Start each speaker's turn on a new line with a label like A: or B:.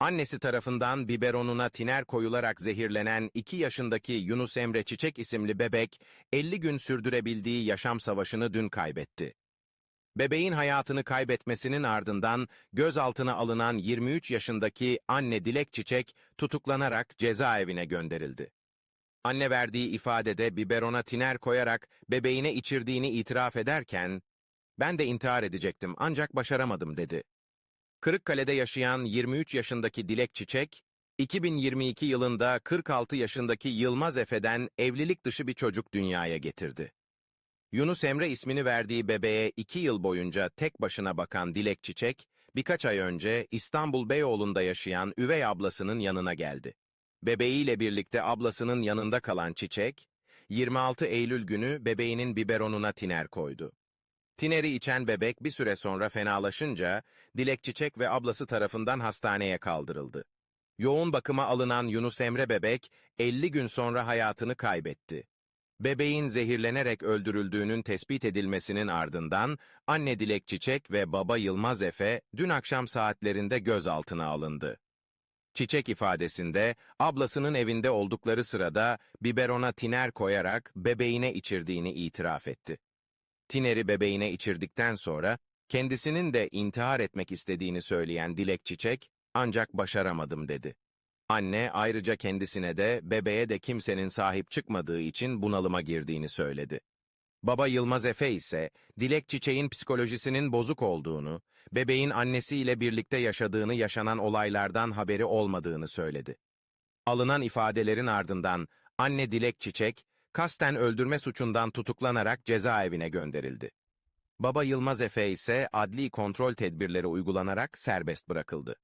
A: Annesi tarafından biberonuna tiner koyularak zehirlenen 2 yaşındaki Yunus Emre Çiçek isimli bebek, 50 gün sürdürebildiği yaşam savaşını dün kaybetti. Bebeğin hayatını kaybetmesinin ardından gözaltına alınan 23 yaşındaki anne Dilek Çiçek tutuklanarak cezaevine gönderildi. Anne verdiği ifadede biberona tiner koyarak bebeğine içirdiğini itiraf ederken, ben de intihar edecektim ancak başaramadım dedi. Kırıkkale'de yaşayan 23 yaşındaki Dilek Çiçek, 2022 yılında 46 yaşındaki Yılmaz Efe'den evlilik dışı bir çocuk dünyaya getirdi. Yunus Emre ismini verdiği bebeğe 2 yıl boyunca tek başına bakan Dilek Çiçek, birkaç ay önce İstanbul Beyoğlu'nda yaşayan üvey ablasının yanına geldi. Bebeğiyle birlikte ablasının yanında kalan Çiçek, 26 Eylül günü bebeğinin biberonuna tiner koydu. Tineri içen bebek bir süre sonra fenalaşınca Dilek Çiçek ve ablası tarafından hastaneye kaldırıldı. Yoğun bakıma alınan Yunus Emre bebek 50 gün sonra hayatını kaybetti. Bebeğin zehirlenerek öldürüldüğünün tespit edilmesinin ardından anne Dilek Çiçek ve baba Yılmaz Efe dün akşam saatlerinde gözaltına alındı. Çiçek ifadesinde ablasının evinde oldukları sırada biberona tiner koyarak bebeğine içirdiğini itiraf etti. Tineri bebeğine içirdikten sonra kendisinin de intihar etmek istediğini söyleyen Dilek Çiçek, ancak başaramadım dedi. Anne ayrıca kendisine de bebeğe de kimsenin sahip çıkmadığı için bunalıma girdiğini söyledi. Baba Yılmaz Efe ise Dilek Çiçek'in psikolojisinin bozuk olduğunu, bebeğin annesiyle birlikte yaşadığını yaşanan olaylardan haberi olmadığını söyledi. Alınan ifadelerin ardından anne Dilek Çiçek, kasten öldürme suçundan tutuklanarak cezaevine gönderildi. Baba Yılmaz Efe ise adli kontrol tedbirleri uygulanarak serbest bırakıldı.